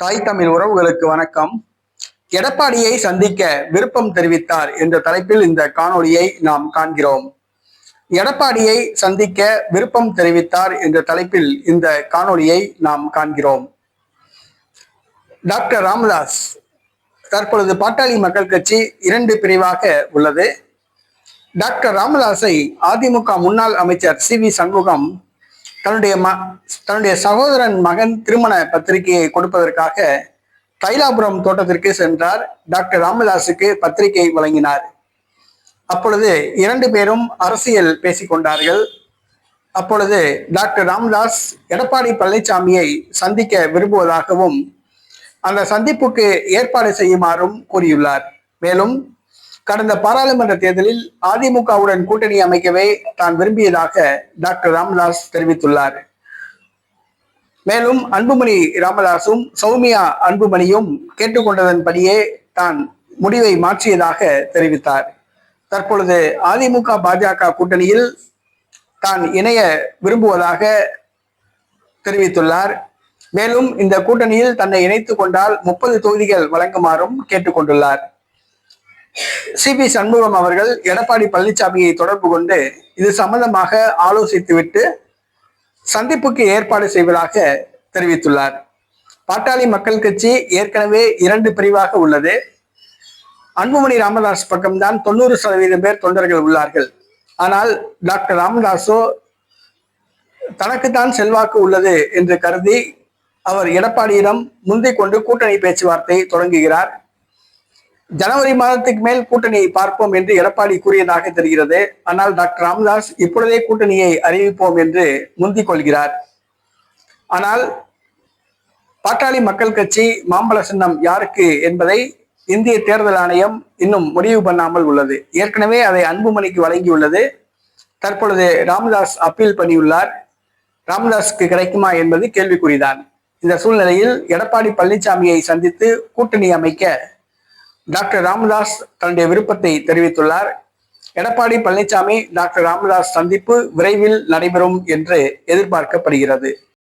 தாய் தமிழ் உறவுகளுக்கு வணக்கம். எடப்பாடியை சந்திக்க விருப்பம் தெரிவித்தார் என்ற தலைப்பில் இந்த காணொளியை நாம் காண்கிறோம். எடப்பாடியை சந்திக்க விருப்பம் தெரிவித்தார் என்ற தலைப்பில் இந்த காணொளியை நாம் காண்கிறோம். டாக்டர் ராமதாஸ் தற்பொழுது பாட்டாளி மக்கள் கட்சி இரண்டு பிரிவாக உள்ளது. டாக்டர் ராமதாஸை அதிமுக முன்னாள் அமைச்சர் சி வி சண்முகம் தன்னுடைய ம தன்னுடைய சகோதரன் மகன் திருமண பத்திரிகையை கொடுப்பதற்காக தைலாபுரம் தோட்டத்திற்கு சென்றார். டாக்டர் ராமதாஸுக்கு பத்திரிகை வழங்கினார். அப்பொழுது இரண்டு பேரும் அரசியல் பேசிக்கொண்டார்கள் அப்பொழுது டாக்டர் ராமதாஸ் எடப்பாடி பழனிசாமியை சந்திக்க விரும்புவதாகவும் அந்த சந்திப்புக்கு ஏற்பாடு செய்யுமாறும் கூறியுள்ளார். மேலும் கடந்த பாராளுமன்ற தேர்தலில் அதிமுகவுடன் கூட்டணி அமைக்கவே தான் விரும்பியதாக டாக்டர் ராமதாஸ் தெரிவித்துள்ளார். மேலும் அன்புமணி ராமதாசும் சௌமியா அன்புமணியும் கேட்டுக்கொண்டதன்படியே தான் முடிவை மாற்றியதாக தெரிவித்தார். தற்பொழுது அதிமுக பாஜக கூட்டணியில் தான் இணைய விரும்புவதாக தெரிவித்துள்ளார். மேலும் இந்த கூட்டணியில் தன்னை இணைத்துக் கொண்டால் முப்பது தொகுதிகள் வழங்குமாறும் கேட்டுக்கொண்டுள்ளார். சி பி சண்முகம் அவர்கள் எடப்பாடி பழனிசாமியை தொடர்பு கொண்டு இது சம்பந்தமாக ஆலோசித்துவிட்டு சந்திப்புக்கு ஏற்பாடு செய்வதாக தெரிவித்துள்ளார். பாட்டாளி மக்கள் கட்சி ஏற்கனவே இரண்டு பிரிவாக உள்ளது. அன்புமணி ராமதாஸ் பக்கம்தான் தொண்ணூறு சதவீதம் பேர் தொண்டர்கள் உள்ளார்கள். ஆனால் டாக்டர் ராமதாஸோ தனக்குத்தான் செல்வாக்கு உள்ளது என்று கருதி அவர் எடப்பாடியிடம் முந்திக் கொண்டு கூட்டணி பேச்சுவார்த்தை தொடங்குகிறார். ஜனவரி மாதத்துக்கு மேல் கூட்டணியை பார்ப்போம் என்று எடப்பாடி கூறியதாக தெரிகிறது. ஆனால் டாக்டர் ராமதாஸ் இப்பொழுதே கூட்டணியை அறிவிப்போம் என்று முந்திக் கொள்கிறார். ஆனால் பாட்டாளி மக்கள் கட்சி மாம்பழ சின்னம் யாருக்கு என்பதை இந்திய தேர்தல் ஆணையம் இன்னும் முடிவு பண்ணாமல் உள்ளது. ஏற்கனவே அதை அன்புமணிக்கு வழங்கியுள்ளது. தற்பொழுது ராமதாஸ் அப்பீல் பண்ணியுள்ளார். ராமதாஸுக்கு கிடைக்குமா என்பது கேள்விக்குறிதான். இந்த சூழ்நிலையில் எடப்பாடி பழனிசாமியை சந்தித்து கூட்டணி அமைக்க டாக்டர் ராமதாஸ் தன்னுடைய விருப்பத்தை தெரிவித்துள்ளார். எடப்பாடி பழனிசாமி டாக்டர் ராமதாஸ் சந்திப்பு விரைவில் நடைபெறும் என்று எதிர்பார்க்கப்படுகிறது.